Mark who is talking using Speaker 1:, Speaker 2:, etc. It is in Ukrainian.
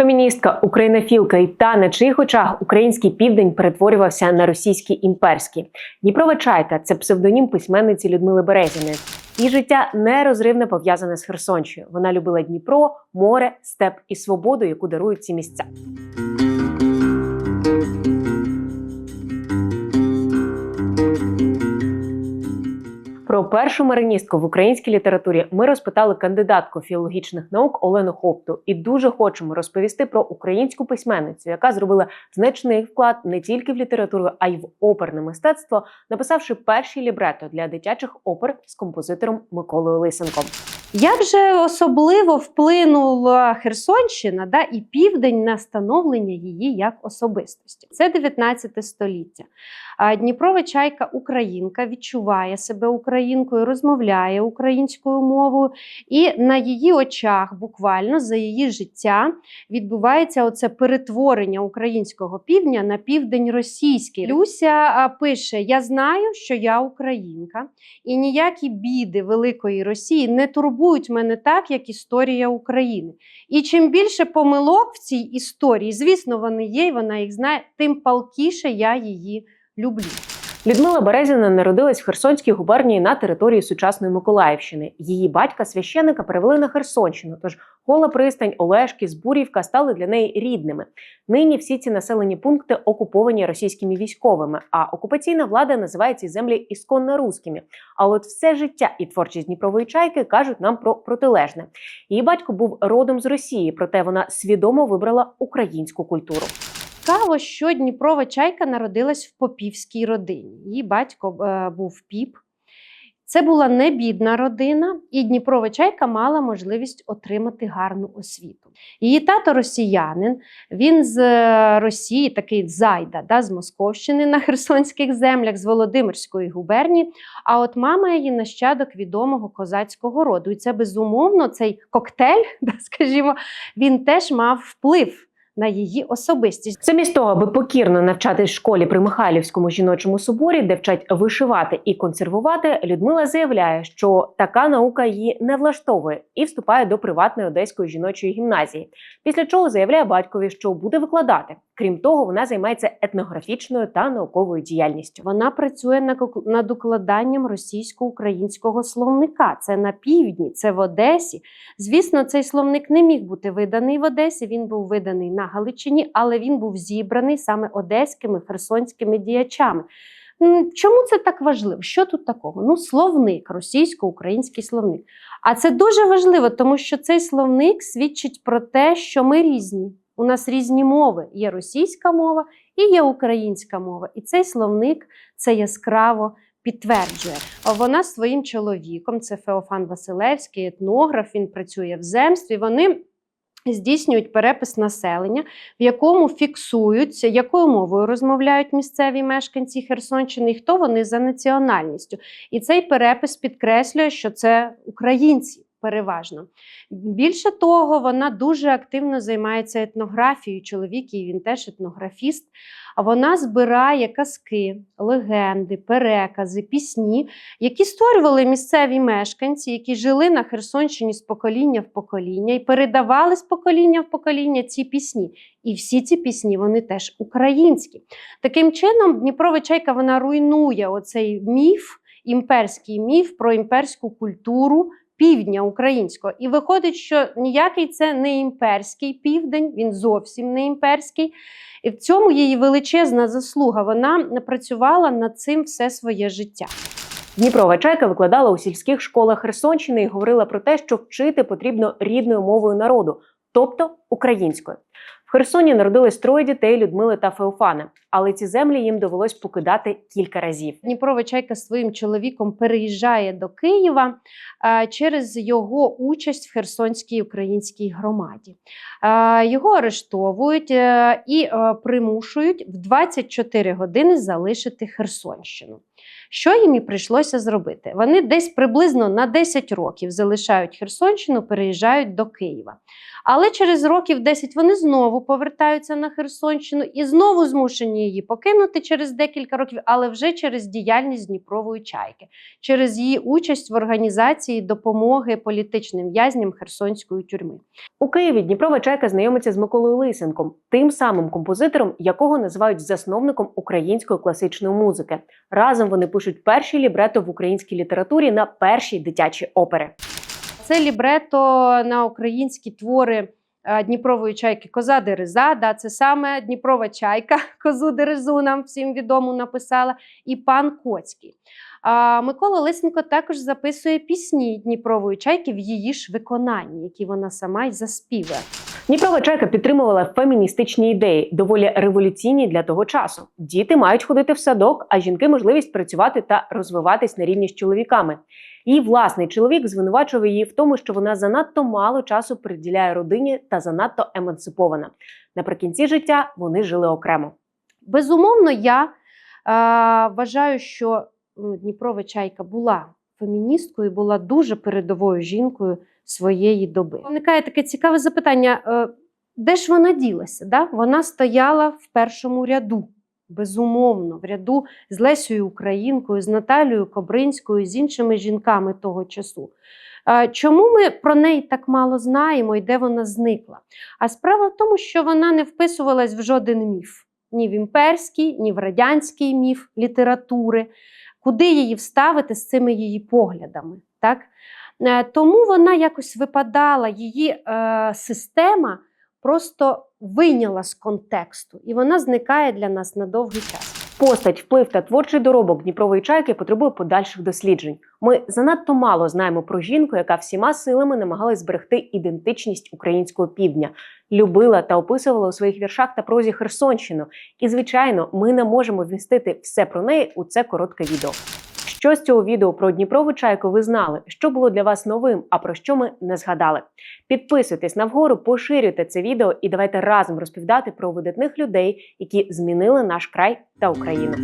Speaker 1: Феміністка, українофілка і та на чиїх очах український південь перетворювався на російський імперський. Дніпрова чайка це псевдонім письменниці Людмили Березіни. Її життя нерозривно пов'язане з Херсонщиною. Вона любила Дніпро, море, степ і свободу, яку дарують ці місця. Про першу мариністку в українській літературі ми розпитали кандидатку філологічних наук Олену Хопту і дуже хочемо розповісти про українську письменницю, яка зробила значний вклад не тільки в літературу, а й в оперне мистецтво, написавши перші лібрето для дитячих опер з композитором Миколою Лисенком.
Speaker 2: Як же особливо вплинула Херсонщина да, і південь на становлення її як особистості? Це 19 століття. Дніпрова чайка українка відчуває себе українкою, розмовляє українською мовою, і на її очах, буквально за її життя, відбувається оце перетворення українського півдня на південь російський. Люся пише: Я знаю, що я українка, і ніякі біди великої Росії не турбують мене так, як історія України. І чим більше помилок в цій історії, звісно, вони є, і вона їх знає, тим палкіше я її люблю.
Speaker 1: Людмила Березіна народилась в Херсонській губернії на території сучасної Миколаївщини. Її батька священика перевели на Херсонщину. Тож Гола пристань, Олешки, Збурівка стали для неї рідними. Нині всі ці населені пункти окуповані російськими військовими. А окупаційна влада називає ці землі ісконно руськими. А от все життя і творчість Дніпрової чайки кажуть нам про протилежне. Її батько був родом з Росії, проте вона свідомо вибрала українську культуру.
Speaker 2: Цікаво, що Дніпрова чайка народилась в попівській родині. Її батько е, був піп. Це була не бідна родина, і Дніпрова чайка мала можливість отримати гарну освіту. Її тато росіянин, він з е, Росії, такий зайда, да, з Московщини на Херсонських землях, з Володимирської губернії. А от мама її нащадок відомого козацького роду. І це безумовно цей коктейль, да, скажімо, він теж мав вплив на її особистість.
Speaker 1: Замість того, аби покірно навчатись в школі при Михайлівському жіночому соборі, де вчать вишивати і консервувати, Людмила заявляє, що така наука її не влаштовує і вступає до приватної одеської жіночої гімназії. Після чого заявляє батькові, що буде викладати. Крім того, вона займається етнографічною та науковою діяльністю.
Speaker 2: Вона працює над укладанням російсько-українського словника. Це на півдні, це в Одесі. Звісно, цей словник не міг бути виданий в Одесі. Він був виданий на Галичині, але він був зібраний саме одеськими херсонськими діячами. Чому це так важливо? Що тут такого? Ну, словник, російсько-український словник. А це дуже важливо, тому що цей словник свідчить про те, що ми різні. У нас різні мови. Є російська мова і є українська мова. І цей словник це яскраво підтверджує. Вона з своїм чоловіком, це Феофан Василевський, етнограф, він працює в земстві. Вони здійснюють перепис населення, в якому фіксуються, якою мовою розмовляють місцеві мешканці Херсонщини і хто вони за національністю. І цей перепис підкреслює, що це українці. Переважно. Більше того, вона дуже активно займається етнографією. Чоловік її, він теж етнографіст. Вона збирає казки, легенди, перекази, пісні, які створювали місцеві мешканці, які жили на Херсонщині з покоління в покоління і передавали з покоління в покоління ці пісні. І всі ці пісні вони теж українські. Таким чином, Дніпрова чайка вона руйнує оцей міф, імперський міф про імперську культуру. Півдня українського. І виходить, що ніякий це не імперський південь, він зовсім не імперський. І в цьому її величезна заслуга. Вона працювала над цим все своє життя.
Speaker 1: Дніпрова чайка викладала у сільських школах Херсонщини і говорила про те, що вчити потрібно рідною мовою народу, тобто українською. Херсоні народились троє дітей Людмили та Феофана, але ці землі їм довелось покидати кілька разів.
Speaker 2: Дніпрова чайка своїм чоловіком переїжджає до Києва через його участь в Херсонській українській громаді. Його арештовують е, і е, примушують в 24 години залишити Херсонщину. Що їм і прийшлося зробити? Вони десь приблизно на 10 років залишають Херсонщину, переїжджають до Києва. Але через років 10 вони знову повертаються на Херсонщину і знову змушені її покинути через декілька років, але вже через діяльність Дніпрової чайки, через її участь в організації допомоги політичним в'язням Херсонської тюрми.
Speaker 1: У Києві Дніпрова чайка знайомиться з Миколою Лисенком, тим самим композитором, якого називають засновником української класичної музики. Разом вони пишуть перші лібрето в українській літературі на перші дитячі опери.
Speaker 2: Це лібрето на українські твори е, Дніпрової чайки Коза Дереза. Да, це саме Дніпрова чайка, козу Дерезу нам всім відому написала, і пан Коцький. А Микола Лисенко також записує пісні Дніпрової чайки в її ж виконанні, які вона сама й заспіває.
Speaker 1: Дніпрова чайка підтримувала феміністичні ідеї, доволі революційні для того часу. Діти мають ходити в садок, а жінки можливість працювати та розвиватись на рівні з чоловіками. Її власний чоловік звинувачував її в тому, що вона занадто мало часу приділяє родині та занадто емансипована. Наприкінці життя вони жили окремо.
Speaker 2: Безумовно, я е, вважаю, що Дніпрова чайка була феміністкою, була дуже передовою жінкою своєї доби. Виникає таке цікаве запитання: е, де ж вона ділася? Да? Вона стояла в першому ряду. Безумовно, в ряду з Лесею Українкою, з Наталією Кобринською, з іншими жінками того часу. Чому ми про неї так мало знаємо і де вона зникла? А справа в тому, що вона не вписувалась в жоден міф ні в імперський, ні в радянський міф літератури, куди її вставити з цими її поглядами. Так? Е, Тому вона якось випадала, її е, система просто вийняла з контексту, і вона зникає для нас на довгий час.
Speaker 1: Постать, вплив та творчий доробок Дніпрової чайки потребує подальших досліджень. Ми занадто мало знаємо про жінку, яка всіма силами намагалась зберегти ідентичність українського півдня, любила та описувала у своїх віршах та прозі Херсонщину. І, звичайно, ми не можемо вмістити все про неї у це коротке відео. Що з цього відео про Дніпрову чайку ви знали? Що було для вас новим, а про що ми не згадали? Підписуйтесь навгору, поширюйте це відео і давайте разом розповідати про видатних людей, які змінили наш край та Україну.